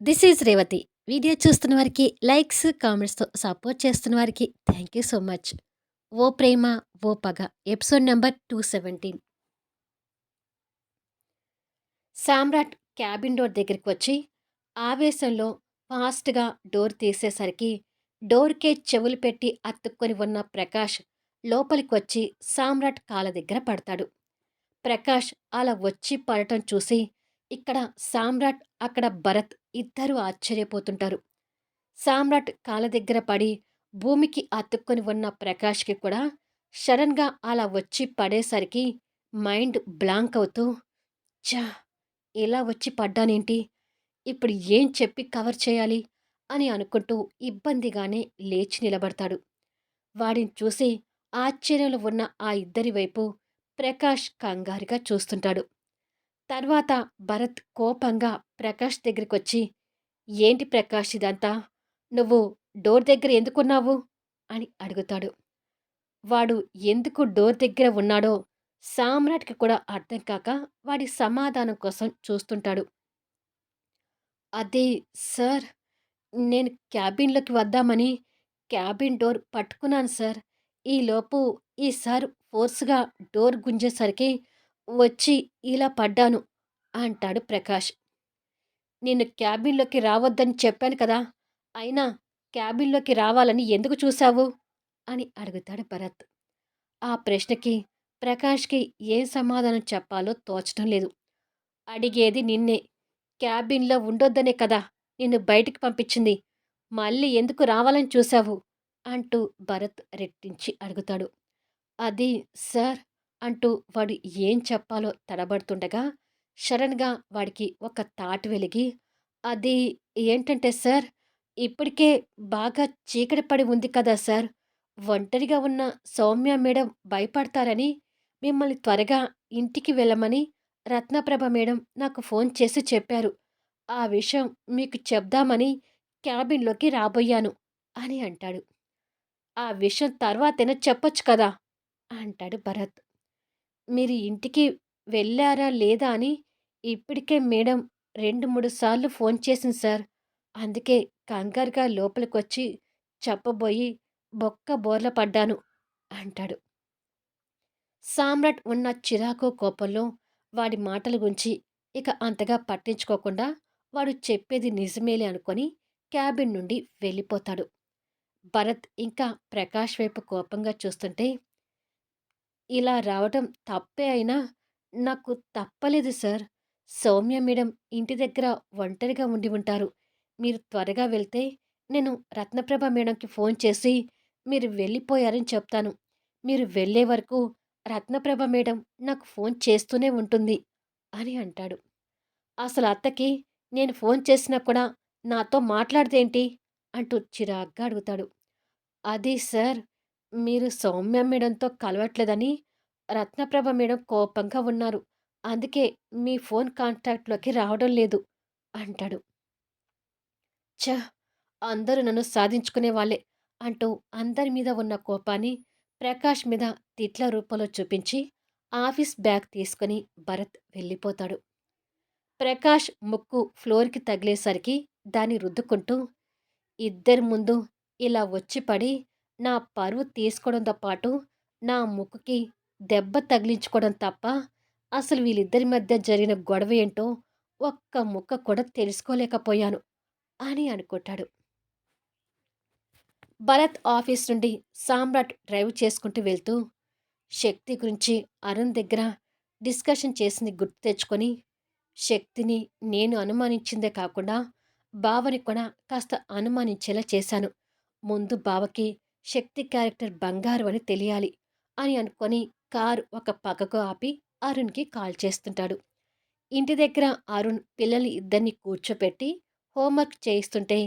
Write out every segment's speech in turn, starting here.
This is Revathi. Video చూస్తున్న వారికి likes, కామెంట్స్‌తో support చేస్తున్న వారికి thank you so much. 'O Prema O Paga' episode number two seventeen Samrat cabin door దగ్గరికి వచ్చి ఆవేశంలో ఫాస్ట్‌గా డోర్ తీసేసరికి డోర్‌కే చెవులు పెట్టి అతుక్కొని ఉన్న ప్రకాష్ లోపలికి వచ్చి సామ్రాట్ కాళ్ళ దగ్గర పడతాడు. ప్రకాష్ అలా వచ్చి పడటం చూసి ఇక్కడ సామ్రాట్, అక్కడ భరత్ ఇద్దరూ ఆశ్చర్యపోతుంటారు. సామ్రాట్ కాళ్ళ దగ్గర పడి భూమికి అతుక్కొని ఉన్న ప్రకాష్‌కి కూడా సడన్‌గా అలా వచ్చి పడేసరికి మైండ్ బ్లాంక్ అవుతూ చా ఇలా వచ్చి పడ్డానేంటి? ఇప్పుడు ఏం చెప్పి కవర్ చేయాలి? అని అనుకుంటూ ఇబ్బందిగానే లేచి నిలబడతాడు. వాడిని చూసి ఆశ్చర్యంలో ఉన్న ఆ ఇద్దరి వైపు ప్రకాష్ కంగారుగా చూస్తుంటాడు. తర్వాత భరత్ కోపంగా ప్రకాష్ దగ్గరికి వచ్చి ఏంటి ప్రకాష్ ఇదంతా? నువ్వు డోర్ దగ్గర ఎందుకున్నావు? అని అడుగుతాడు. వాడు ఎందుకు డోర్ దగ్గర ఉన్నాడో సామ్రాట్‌కి కూడా అర్థం కాక వాడి సమాధానం కోసం చూస్తుంటాడు. అదే సార్ నేను క్యాబిన్‌లోకి వద్దామని క్యాబిన్ డోర్ పట్టుకున్నాను సార్. ఈలోపు ఈ సార్ ఫోర్స్‌గా డోర్ గుంజేసరికి వచ్చి ఇలా పడ్డాను అంటాడు ప్రకాష్. నిన్ను క్యాబిన్‌లోకి రావద్దని చెప్పాను కదా! అయినా క్యాబిన్‌లోకి రావాలని ఎందుకు చూశావు? అని అడుగుతాడు భరత్. ఆ ప్రశ్నకి ప్రకాష్‌కి ఏం సమాధానం చెప్పాలో తోచడం లేదు. అడిగేది నిన్నే. క్యాబిన్‌లో ఉండొద్దనే కదా నిన్ను బయటికి పంపించింది. మళ్ళీ ఎందుకు రావాలని చూశావు? అంటూ భరత్ రెట్టించి అడుగుతాడు. అది సార్ అంటూ వాడు ఏం చెప్పాలో తడబడుతుండగా షరణ్గా వాడికి ఒక తాట్ వెలిగి అది ఏంటంటే సార్ ఇప్పటికే బాగా చీకటి పడి ఉంది కదా సార్. ఒంటరిగా ఉన్న సౌమ్య మేడం భయపడతారని మిమ్మల్ని త్వరగా ఇంటికి వెళ్ళమని రత్నప్రభ మేడం నాకు ఫోన్ చేసి చెప్పారు. ఆ విషయం మీకు చెప్దామని క్యాబిన్‌లోకి రాబోయాను అని అంటాడు. ఆ విషయం తర్వాతైనా చెప్పొచ్చు కదా! అంటాడు భరత్. మీరు ఇంటికి వెళ్ళారా లేదా అని ఇప్పటికే మేడం రెండు మూడు సార్లు ఫోన్ చేసింది సార్. అందుకే కంగారుగా లోపలికొచ్చి చెప్పబోయి బొక్క బోర్ల పడ్డాను అంటాడు. సామ్రాట్ ఉన్న చిరాకు కోపంలో వాడి మాటల గురించి ఇక అంతగా పట్టించుకోకుండా వాడు చెప్పేది నిజమేలే అనుకొని క్యాబిన్ నుండి వెళ్ళిపోతాడు. భరత్ ఇంకా ప్రకాష్ వైపు కోపంగా చూస్తుంటే ఇలా రావటం తప్పే అయినా నాకు తప్పలేదు సార్. సౌమ్య మేడం ఇంటి దగ్గర ఒంటరిగా ఉండి ఉంటారు. మీరు త్వరగా వెళ్తే నేను రత్నప్రభ మేడంకి ఫోన్ చేసి మీరు వెళ్ళిపోయారని చెప్తాను. మీరు వెళ్ళే వరకు రత్నప్రభ మేడం నాకు ఫోన్ చేస్తూనే ఉంటుంది అని అంటాడు. అసలు అత్తకి నేను ఫోన్ చేసినా కూడా నాతో మాట్లాడదేంటి? అంటూ చిరాగ్గా అడుగుతాడు. అది సార్ మీరు సౌమ్య మేడంతో కలవట్లేదని రత్నప్రభ మేడం కోపంగా ఉన్నారు. అందుకే మీ ఫోన్ కాంటాక్ట్‌లోకి రావడం లేదు అంటాడు. ఛ! అందరూ నన్ను సాధించుకునే వాళ్ళే అంటూ అందరి మీద ఉన్న కోపాన్ని ప్రకాష్ మీద తిట్ల రూపంలో చూపించి ఆఫీస్ బ్యాగ్ తీసుకొని భరత్ వెళ్ళిపోతాడు. ప్రకాష్ ముక్కు ఫ్లోర్‌కి తగిలేసరికి దాన్ని రుద్దుకుంటూ ఇద్దరి ముందు ఇలా వచ్చి పడి నా పరువు తీసుకోవడంతో పాటు నా ముక్కుకి దెబ్బ తగిలించుకోవడం తప్ప అసలు వీళ్ళిద్దరి మధ్య జరిగిన గొడవ ఏంటో ఒక్క ముక్క కూడా తెలుసుకోలేకపోయాను అని అనుకుంటాడు. భరత్ ఆఫీస్ నుండి సామ్రాట్ డ్రైవ్ చేసుకుంటూ వెళ్తూ శక్తి గురించి అరుణ్ దగ్గర డిస్కషన్ చేసింది గుర్తు తెచ్చుకొని శక్తిని నేను అనుమానించిందే కాకుండా బావని కూడా కాస్త అనుమానించేలా చేశాను. ముందు బావకి శక్తి క్యారెక్టర్ బంగారు అని తెలియాలి అని అనుకొని కారు ఒక పక్కకు ఆపి అరుణ్కి కాల్ చేస్తుంటాడు. ఇంటి దగ్గర అరుణ్ పిల్లల్ని ఇద్దరిని కూర్చోపెట్టి హోంవర్క్ చేయిస్తుంటే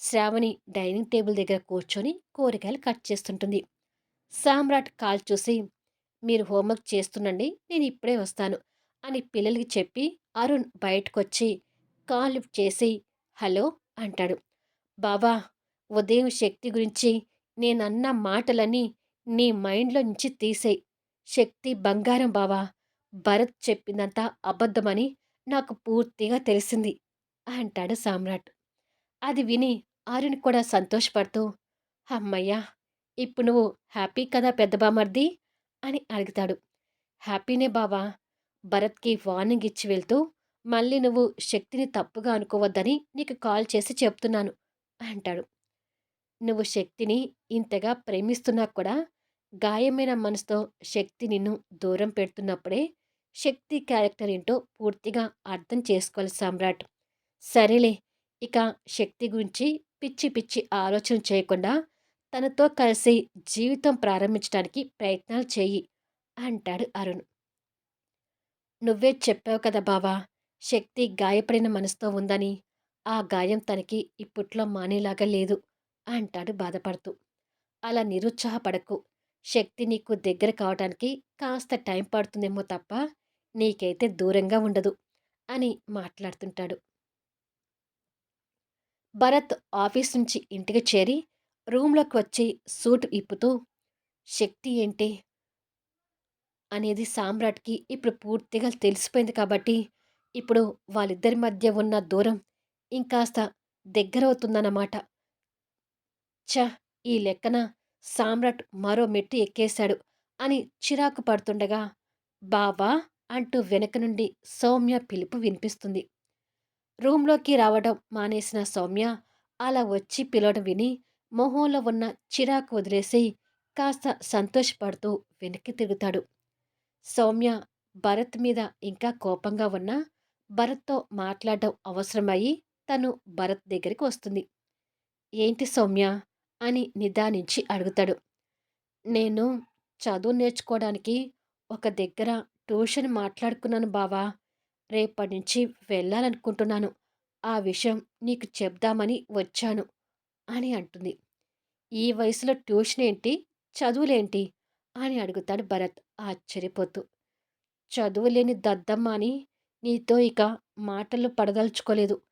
శ్రావణి డైనింగ్ టేబుల్ దగ్గర కూర్చొని కూరగాయలు కట్ చేస్తుంటుంది. సామ్రాట్ కాల్ చూసి మీరు హోంవర్క్ చేస్తుండండి నేను ఇప్పుడే వస్తాను అని పిల్లలకి చెప్పి అరుణ్ బయటకొచ్చి కాల్ లిఫ్ట్ చేసి హలో అంటాడు. బావా ఉదయం శక్తి గురించి నేనన్న మాటలన్నీ నీ మైండ్లో నుంచి తీసేయ్. శక్తి బంగారం బావా. భరత్ చెప్పిందంతా అబద్ధమని నాకు పూర్తిగా తెలిసింది అంటాడు సామ్రాట్. అది విని ఆరుని కూడా సంతోషపడుతూ, హమ్మయ్య! ఇప్పుడు నువ్వు హ్యాపీ కదా పెద్ద బామర్ది అని అడుగుతాడు. హ్యాపీనే బావా! భరత్‌కి వార్నింగ్ ఇచ్చి వెళ్తూ, మళ్ళీ నువ్వు శక్తిని తప్పుగా అనుకోవద్దని నీకు కాల్ చేసి చెప్తున్నాను అంటాడు. నువ్వు శక్తిని ఇంతగా ప్రేమిస్తున్నా కూడా గాయమైన మనసుతో శక్తి నిన్ను దూరం పెడుతున్నప్పుడే శక్తి క్యారెక్టర్ ఏంటో పూర్తిగా అర్థం చేసుకోవాలి సామ్రాట్. సరేలే ఇక శక్తి గురించి పిచ్చి పిచ్చి ఆలోచన చేయకుండా తనతో కలిసి జీవితం ప్రారంభించడానికి ప్రయత్నాలు చేయి అంటాడు అరుణ్. నువ్వే చెప్పావు కదా బావా శక్తి గాయపడిన మనసుతో ఉందని ఆ గాయం తనకి ఇప్పట్లో మానేలాగా లేదు అంటాడు బాధపడుతూ. అలా నిరుత్సాహపడకు. శక్తి నీకు దగ్గర కావటానికి కాస్త టైం పడుతుందేమో తప్ప నీకైతే దూరంగా ఉండదు అని మాట్లాడుతుంటాడు. భరత్ ఆఫీస్ నుంచి ఇంటికి చేరి రూమ్లోకి వచ్చి సూట్ ఇప్పుతూ శక్తి ఏంటి? అనేది సామ్రాట్కి ఇప్పుడు పూర్తిగా తెలిసిపోయింది కాబట్టి ఇప్పుడు వాళ్ళిద్దరి మధ్య ఉన్న దూరం ఇంకాస్త దగ్గరవుతుందన్నమాట ఛ ఈ లెక్కన సామ్రాట్ మరో మెట్టు ఎక్కేశాడు అని చిరాకు పడుతుండగా బావా అంటూ వెనక నుండి సౌమ్య పిలుపు వినిపిస్తుంది. రూంలోకి రావడం మానేసిన సౌమ్య అలా వచ్చి పిలవడం విని మొహంలో ఉన్న చిరాకు వదిలేసి కాస్త సంతోషపడుతూ వెనక్కి తిరుగుతాడు. సౌమ్య భరత్ మీద ఇంకా కోపంగా ఉన్నా భరత్తో మాట్లాడడం అవసరమయ్యి తను భరత్ దగ్గరికి వస్తుంది. ఏంటి సౌమ్య అని నిదానించి అడుగుతాడు. నేను చదువు నేర్చుకోవడానికి ఒక దగ్గర ట్యూషన్ మాట్లాడుకున్నాను బావా. రేపటి నుంచి వెళ్ళాలనుకుంటున్నాను. ఆ విషయం నీకు చెప్దామని వచ్చాను అని అంటుంది. ఈ వయసులో ట్యూషన్ ఏంటి? చదువులేంటి? అని అడుగుతాడు భరత్ ఆశ్చర్యపోతూ. చదువులేని దద్దమ్మ అని నీతో ఇక మాటలు పడదలుచుకోలేదు.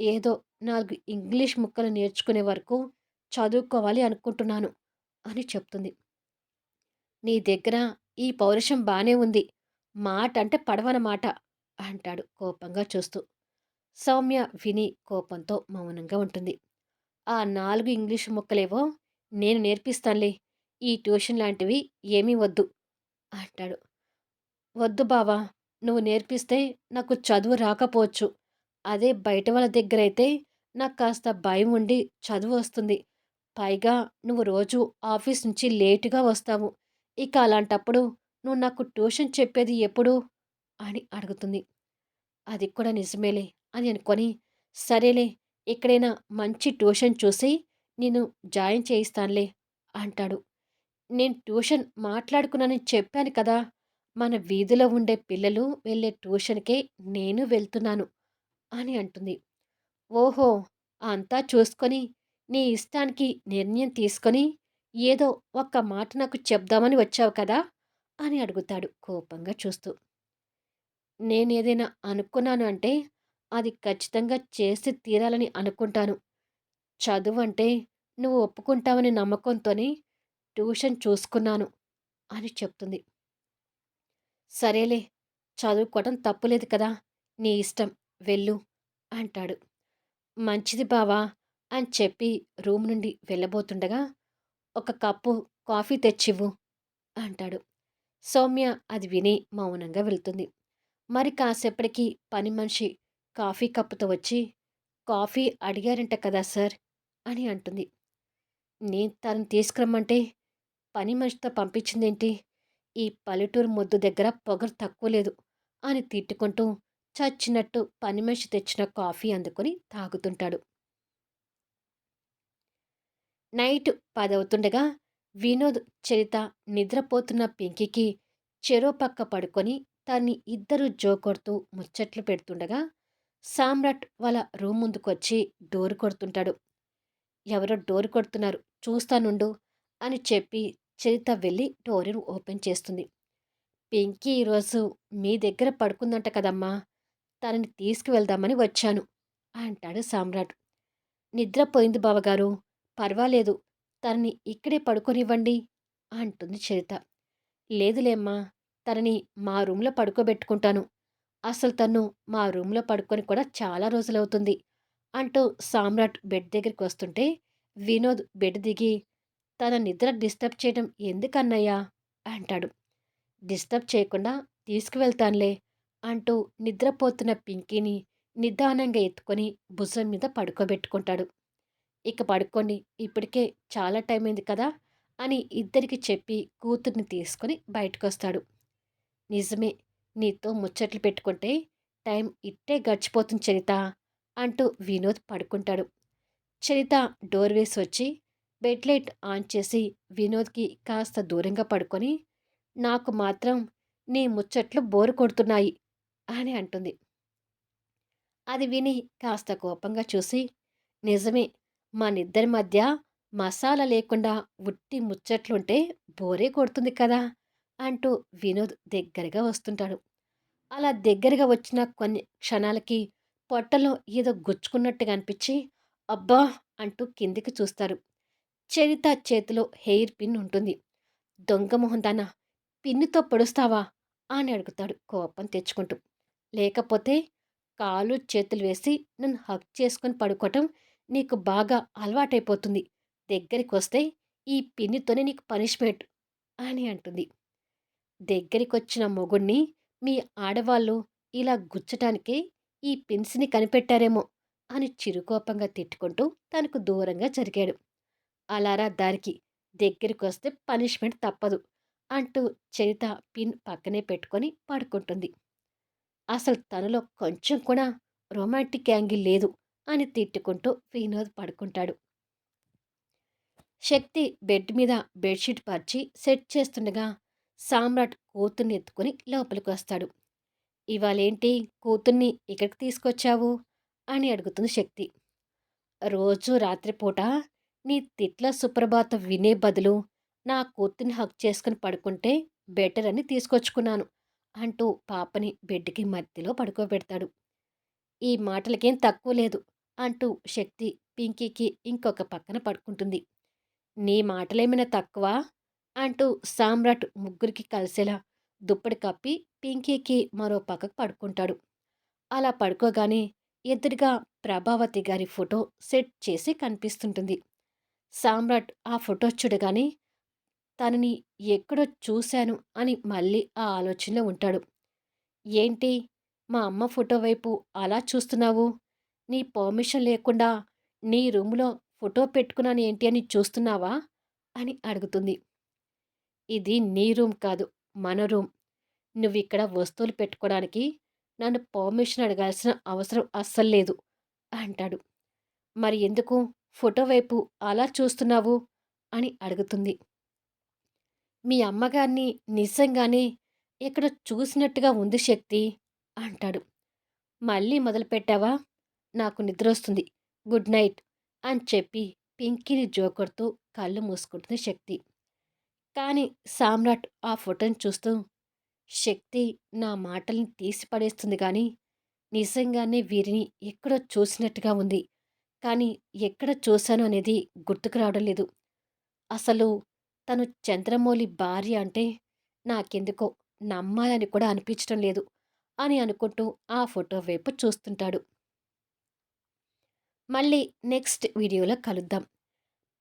ఏదో నాలుగు ఇంగ్లీష్ ముక్కలు నేర్చుకునే వరకు చదువుకోవాలి అనుకుంటున్నాను అని చెప్తుంది. నీ దగ్గర ఈ పౌరుషం బానే ఉంది. మాట అంటే పడవనమాట అంటాడు కోపంగా చూస్తూ. సౌమ్య విని కోపంతో మౌనంగా ఉంటుంది. ఆ నాలుగు ఇంగ్లీష్ ముక్కలేవో నేను నేర్పిస్తానులే. ఈ ట్యూషన్ లాంటివి ఏమీ వద్దు అంటాడు. వద్దు బావా నువ్వు నేర్పిస్తే నాకు చదువు రాకపోవచ్చు. అదే బయట వాళ్ళ దగ్గర అయితే నాకు కాస్త భయం ఉండి చదువు వస్తుంది. పైగా నువ్వు రోజు ఆఫీస్ నుంచి లేటుగా వస్తావు. ఇక అలాంటప్పుడు నువ్వు నాకు ట్యూషన్ చెప్పేది ఎప్పుడు? అని అడుగుతుంది. అది కూడా నిజమేలే అని అనుకొని సరేలే ఎక్కడైనా మంచి ట్యూషన్ చూసి నేను జాయిన్ చేయిస్తానులే అంటాడు. నేను ట్యూషన్ మాట్లాడుకున్నానని చెప్పాను కదా మన వీధిలో ఉండే పిల్లలు వెళ్ళే ట్యూషన్కే నేను వెళ్తున్నాను అని అంటుంది. ఓహో అంతా చూసుకొని నీ ఇష్టానికి నిర్ణయం తీసుకొని ఏదో ఒక్క మాట నాకు చెప్దామని వచ్చావు కదా? అని అడుగుతాడు కోపంగా చూస్తూ. నేనేదైనా అనుకున్నాను అంటే అది ఖచ్చితంగా చేసి తీరాలని అనుకుంటాను. చదువు అంటే నువ్వు ఒప్పుకుంటావని నమ్మకంతోనే ట్యూషన్ చూసుకున్నాను అని చెప్తుంది. సరేలే చదువుకోవడం తప్పులేదు కదా నీ ఇష్టం వెళ్ళు అంటాడు. మంచిది బావా అని చెప్పి రూమ్ నుండి వెళ్ళబోతుండగా ఒక కప్పు కాఫీ తెచ్చివ్వు అంటాడు. సౌమ్య అది విని మౌనంగా వెళ్తుంది. మరి కాసేపటికి పని మనిషి కాఫీ కప్పుతో వచ్చి కాఫీ అడిగారంట కదా సార్ అని అంటుంది. నేను తను తీసుకురమ్మంటే పని మనిషితో పంపించిందేంటి? ఈ పల్లెటూరు ముద్దు దగ్గర పొగరు తక్కువ లేదు అని తిట్టుకుంటూ చచ్చినట్టు పని మనిషి తెచ్చిన కాఫీ అందుకొని తాగుతుంటాడు. నైట్ పదవుతుండగా వినోద్ చరిత నిద్రపోతున్న పింకీకి చెరో పక్క పడుకొని తన్ని ఇద్దరు జోకొడుతూ ముచ్చట్లు పెడుతుండగా సామ్రాట్ వాళ్ళ రూమ్ ముందుకొచ్చి డోర్ కొడుతుంటాడు. ఎవరో డోర్ కొడుతున్నారు చూస్తానుండు అని చెప్పి చరిత వెళ్ళి డోరును ఓపెన్ చేస్తుంది. పింకీ ఈరోజు మీ దగ్గర పడుకుందంట కదమ్మా తనని తీసుకువెళ్దామని వచ్చాను అంటాడు సామ్రాట్. నిద్రపోయింది బావగారు పర్వాలేదు. తనని ఇక్కడే పడుకొనివ్వండి అంటుంది చరిత. లేదులేమ్మా తనని మా రూమ్లో పడుకోబెట్టుకుంటాను. అసలు తను మా రూమ్లో పడుకొని కూడా చాలా రోజులవుతుంది అంటూ సామ్రాట్ బెడ్ దగ్గరికి వస్తుంటే వినోద్ బెడ్ దిగి తన నిద్ర డిస్టర్బ్ చేయడం ఎందుకన్నయ్యా? అంటాడు. డిస్టర్బ్ చేయకుండా తీసుకువెళ్తానులే అంటూ నిద్రపోతున్న పింకీని నిదానంగా ఎత్తుకొని భుజం మీద పడుకోబెట్టుకుంటాడు. ఇక పడుకోండి ఇప్పటికే చాలా టైం అయింది కదా! అని ఇద్దరికి చెప్పి కూతుర్ని తీసుకొని బయటకు వస్తాడు నిజమే నీతో ముచ్చట్లు పెట్టుకుంటే టైం ఇట్టే గడిచిపోతుంది చరిత అంటూ వినోద్ పడుకుంటాడు. చరిత డోర్ వేసి వచ్చి బెడ్ లైట్ ఆన్ చేసి వినోద్కి కాస్త దూరంగా పడుకొని నాకు మాత్రం నీ ముచ్చట్లు బోరు కొడుతున్నాయి అని అంటుంది. అది విని కాస్త కోపంగా చూసి నిజమే మనిద్దరి మధ్య మసాలా లేకుండా ఉట్టి ముచ్చట్లుంటే బోరే కొడుతుంది కదా! అంటూ వినోద్ దగ్గరగా వస్తుంటాడు. అలా దగ్గరగా వచ్చిన కొన్ని క్షణాలకి పొట్టలో ఏదో గుచ్చుకున్నట్టుగా అనిపించి అబ్బా! అంటూ కిందికి చూస్తారు. చరిత చేతిలో హెయిర్ పిన్ ఉంటుంది. దొంగ మొహందానా పిన్నుతో పొడుస్తావా? అని అడుగుతాడు కోపం తెచ్చుకుంటూ. లేకపోతే కాలు చేతులు వేసి నన్ను హక్ చేసుకొని పడుకోవటం నీకు బాగా అలవాటైపోతుంది. దగ్గరికి వస్తే ఈ పిన్నితోనే నీకు పనిష్మెంట్ అని అంటుంది. దగ్గరికొచ్చిన మొగుణ్ణి మీ ఆడవాళ్ళు ఇలా గుచ్చటానికే ఈ పిన్స్ని కనిపెట్టారేమో అని చిరుకోపంగా తిట్టుకుంటూ తనకు దూరంగా జరిగాడు. అలారా దారికి దగ్గరికి వస్తే పనిష్మెంట్ తప్పదు అంటూ చరిత పిన్ పక్కనే పెట్టుకొని పడుకుంటుంది. అసలు తనలో కొంచెం కూడా రొమాంటిక్ యాంగిల్ లేదు. అని తిట్టుకుంటూ వినోద్ పడుకుంటాడు. శక్తి బెడ్ మీద బెడ్షీట్ పరిచి సెట్ చేస్తుండగా సామ్రాట్ కూతుర్ని ఎత్తుకుని లోపలికి వస్తాడు ఇవాళేంటి కూతుర్ని ఇక్కడికి తీసుకొచ్చావు? అని అడుగుతుంది శక్తి. రోజు రాత్రిపూట నీ తిట్ల సుప్రభాతం వినే బదులు నా కూతుర్ని హక్ చేసుకుని పడుకుంటే బెటర్ అని తీసుకొచ్చుకున్నాను అంటూ పాపని బెడ్కి మధ్యలో పడుకోబెడతాడు. ఈ మాటలకేం తక్కువ లేదు. అంటూ శక్తి పింకీకి ఇంకొక పక్కన పడుకుంటుంది. నీ మాటలేమైనా తక్కువ? అంటూ సామ్రాట్ ముగ్గురికి కలిసేలా దుప్పటి కప్పి పింకీకి మరో పక్కకు పడుకుంటాడు. అలా పడుకోగానే ఎదురుగా ప్రభావతి గారి ఫోటో సెట్ చేసి కనిపిస్తుంటుంది. సామ్రాట్ ఆ ఫోటో చూడగానే తనని ఎక్కడో చూశాను అని మళ్ళీ ఆ ఆలోచనలో ఉంటాడు. ఏంటి? మా అమ్మ ఫోటో వైపు అలా చూస్తున్నావు? నీ పర్మిషన్ లేకుండా నీ రూమ్లో ఫోటో పెట్టుకున్నాను ఏంటి అని చూస్తున్నావా? అని అడుగుతుంది. ఇది నీ రూమ్ కాదు మన రూమ్. నువ్వు ఇక్కడ వస్తువులు పెట్టుకోవడానికి నన్ను పర్మిషన్ అడగాల్సిన అవసరం అస్సలు లేదు అంటాడు. మరి ఎందుకు ఫోటో వైపు అలా చూస్తున్నావు? అని అడుగుతుంది. మీ అమ్మగారిని నిజంగానే ఇక్కడ చూసినట్టుగా ఉంది శక్తి అంటాడు. మళ్ళీ మొదలుపెట్టావా? నాకు నిద్ర వస్తుంది గుడ్ నైట్ అని చెప్పి పింకీని జోకర్తో కళ్ళు మూసుకుంటుంది శక్తి. కానీ సామ్రాట్ ఆ ఫోటోని చూస్తూ శక్తి నా మాటల్ని తీసి పడేస్తుంది కానీ నిజంగానే వీరిని ఎక్కడో చూసినట్టుగా ఉంది. కానీ ఎక్కడ చూశాను అనేది గుర్తుకు రావడం లేదు. అసలు తను చంద్రమౌళి భార్య అంటే నాకెందుకో నమ్మాలని కూడా అనిపించడం లేదు అని అనుకుంటూ ఆ ఫోటో వైపు చూస్తుంటాడు. మళ్ళీ నెక్స్ట్ వీడియోలో కలుద్దాం.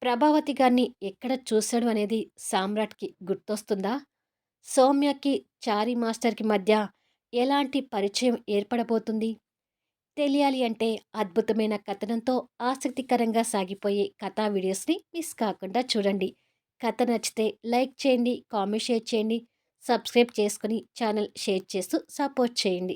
ప్రభావతి గారిని ఎక్కడ చూశాడు అనేది సామ్రాట్కి గుర్తొస్తుందా? సౌమ్యకి చారీ మాస్టర్కి మధ్య ఎలాంటి పరిచయం ఏర్పడబోతుంది? తెలియాలి అంటే అద్భుతమైన కథనంతో ఆసక్తికరంగా సాగిపోయే కథా వీడియోస్ని మిస్ కాకుండా చూడండి. కథ నచ్చితే లైక్ చేయండి కామెంట్ షేర్ చేయండి సబ్స్క్రైబ్ చేసుకుని ఛానల్ షేర్ చేస్తూ సపోర్ట్ చేయండి.